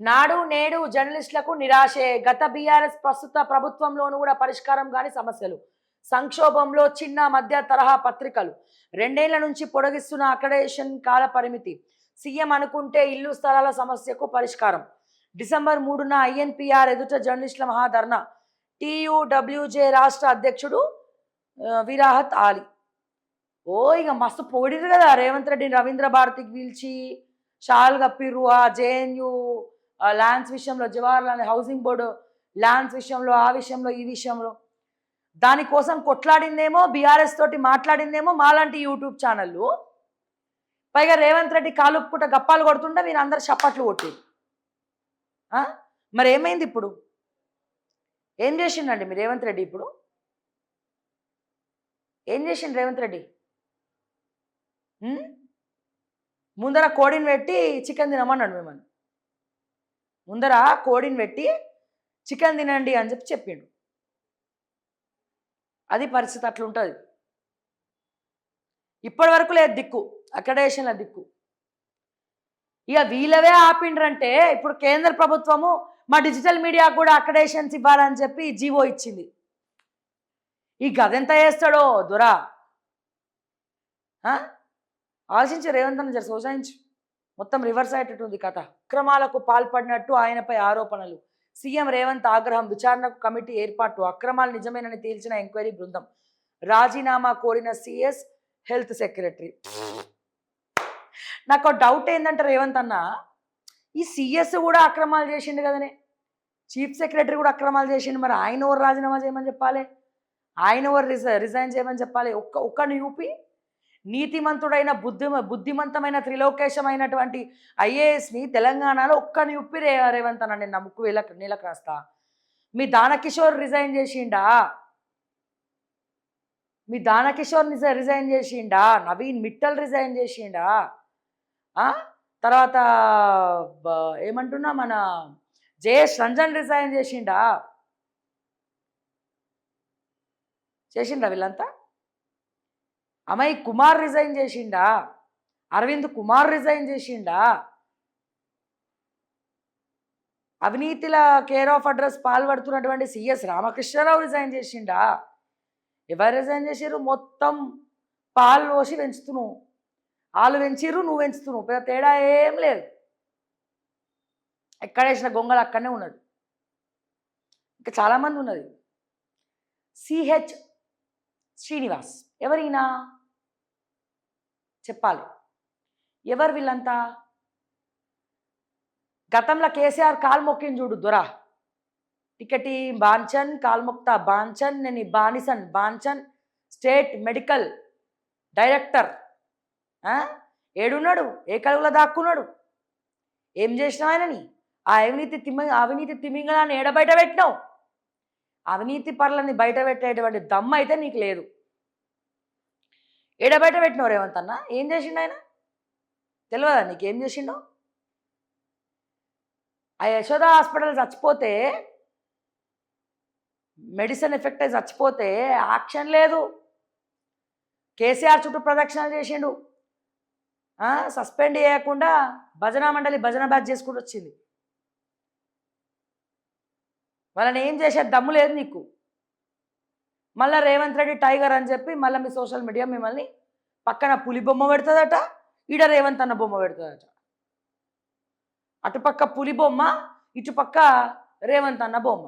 నాడు నేడు జర్నలిస్టులకు నిరాశే గత బీఆర్ఎస్ ప్రస్తుత ప్రభుత్వంలోనూ కూడా పరిష్కారం కాని సమస్యలు. సంక్షోభంలో చిన్న మధ్య తరహా పత్రికలు. రెండేళ్ళ నుంచి పొడిగిస్తున్న అక్రడేషన్ కాల పరిమితి. సీఎం అనుకుంటే ఇల్లు స్థలాల సమస్యకు పరిష్కారం. డిసెంబర్ మూడున ఐఎన్పిఆర్ ఎదుట జర్నలిస్టుల మహాధర్నా. టీయూడబ్ల్యూజే రాష్ట్ర అధ్యక్షుడు విరాహత్ ఆలీ ఓ ఇక మస్తు పొగిడిరు కదా రేవంత్ రెడ్డిని రవీంద్ర భారతికి పిలిచి షాల్ కప్పిర్రు ఆ జేఎన్యూ ల్యాండ్స్ విషయంలో జవహర్లాల్ హౌసింగ్ బోర్డు ల్యాండ్స్ విషయంలో ఆ విషయంలో ఈ విషయంలో. దానికోసం కొట్లాడిందేమో బీఆర్ఎస్ తోటి మాట్లాడిందేమో మాలాంటి యూట్యూబ్ ఛానళ్ళు పైగా రేవంత్ రెడ్డి కాలుపుకుంట గప్పాలు కొడుతుంటే మీరు అందరు చప్పట్లు కొట్టి మరి ఏమైంది ఇప్పుడు? ఏం చేసిండండి మీరు రేవంత్ రెడ్డి ఇప్పుడు? ఏం చేసిండు రేవంత్ రెడ్డి ముందర కోడిని పెట్టి చికెన్ తినమన్నాడు మిమ్మల్ని. ముందర కోడిని పెట్టి చికెన్ తినండి అని చెప్పి చెప్పిండు. అది పరిస్థితి అట్లుంటుంది. ఇప్పటి వరకు లేదు దిక్కు అక్రడేషన్ల దిక్కు. ఇక వీళ్ళవే ఆపిండ్రంటే ఇప్పుడు కేంద్ర ప్రభుత్వము మా డిజిటల్ మీడియాకు కూడా అక్రడేషన్స్ ఇవ్వాలని చెప్పి జీవో ఇచ్చింది. ఈ గదెంత చేస్తాడో దొరా? ఆ? ఆలోచించు రేవంత్ జర సోచాయించు. మొత్తం రివర్స్ అయ్యేటట్టుంది కథ. అక్రమాలకు పాల్పడినట్టు ఆయనపై ఆరోపణలు. సీఎం రేవంత్ ఆగ్రహం విచారణకు కమిటీ ఏర్పాటు అక్రమాలు నిజమేనని తేల్చిన ఎంక్వైరీ బృందం. రాజీనామా కోరిన సిఎస్ హెల్త్ సెక్రటరీ. నాకు డౌట్ ఏంటంటే రేవంత్ అన్న. ఈ సిఎస్ కూడా అక్రమాలు చేసిండు కదనే. చీఫ్ సెక్రటరీ కూడా అక్రమాలు చేసిండు. మరి ఆయన ఎవరు రాజీనామా చేయమని చెప్పాలి? ఆయన ఎవరు రిజ రిజైన్ చేయమని చెప్పాలి? ఒక్క ఒక్కని యూపీ నీతిమంతుడైన బుద్ధి బుద్ధిమంతమైన త్రిలోకేశమైనటువంటి ఐఏఎస్ని తెలంగాణలో ఒక్కని ఉప్పి రే రేవంత్ అన్న నేను ముక్కు వేల నీళ్ళకి రాస్తా. మీ దానకిషోర్ రిజైన్ చేసిండా? మీ దానకిషోర్ రిజైన్ చేసిండా? నవీన్ మిట్టల్ రిజైన్ చేసిండా? ఆ? తర్వాత ఏమంటున్నా మన జయేష్ రంజన్ రిజైన్ చేసిండా? చేసిండా వీళ్ళంతా? అమ్మాయి కుమార్ రిజైన్ చేసిండా? అరవింద్ కుమార్ రిజైన్ చేసిండా? అవినీతిల కేర్ ఆఫ్ అడ్రస్ పాల్పడుతున్నటువంటి సిఎస్ రామకృష్ణారావు రిజైన్ చేసిండా? ఎవరు రిజైన్ చేసారు మొత్తం పాలు పోసి పెంచుతున్నావు వాళ్ళు పెంచిర్రు నువ్వు పెంచుతున్నావు పెద్ద తేడా ఏం లేదు. ఎక్కడ వేసిన గొంగలు అక్కడనే ఉన్నాడు ఇంకా చాలామంది ఉన్నది. సిహెచ్ శ్రీనివాస్. ఎవరైనా? చెప్పాలి. ఎవరు వీళ్ళంతా? గతంలో కేసీఆర్ కాలు మొక్కింది చూడు దొరా. టికెటి బాంచన్ కాల్ముక్త బాంచన్ నేను బానిసన్ బాంచన్ స్టేట్ మెడికల్ డైరెక్టర్. ఏడున్నాడు ఏ కలుగులో దాక్కున్నాడు? ఏం చేసినావు ఆయనని? ఆ అవినీతి తిమ్మి అవినీతి తిమింగళాన్ని ఏడ బయట పెట్టినావు? అవినీతి పనులని బయట పెట్టేటువంటి దమ్మ అయితే నీకు లేదు. ఏడ బయట పెట్టినావు రేవంత్ అన్న? ఏం చేసిండు ఆయన? తెలియదా నీకేం? చేసిండో? ఆ యశోద హాస్పిటల్ చచ్చిపోతే మెడిసిన్ ఎఫెక్ట్ అయి చచ్చిపోతే యాక్షన్ లేదు. కేసీఆర్ చుట్టూ ప్రదక్షిణలు చేసిండు. సస్పెండ్ చేయకుండా భజన మండలి భజన బ్యాచ్ చేసుకుంటూ వచ్చింది. వాళ్ళని ఏం చేసే దమ్ము లేదు నీకు. మళ్ళీ రేవంత్ రెడ్డి టైగర్ అని చెప్పి మళ్ళీ మీ సోషల్ మీడియా మిమ్మల్ని పక్కన పులి బొమ్మ పెడుతుందట ఈడ రేవంత్ అన్న బొమ్మ పెడుతుందట. అటుపక్క పులి బొమ్మ ఇటుపక్క రేవంత్ అన్న బొమ్మ.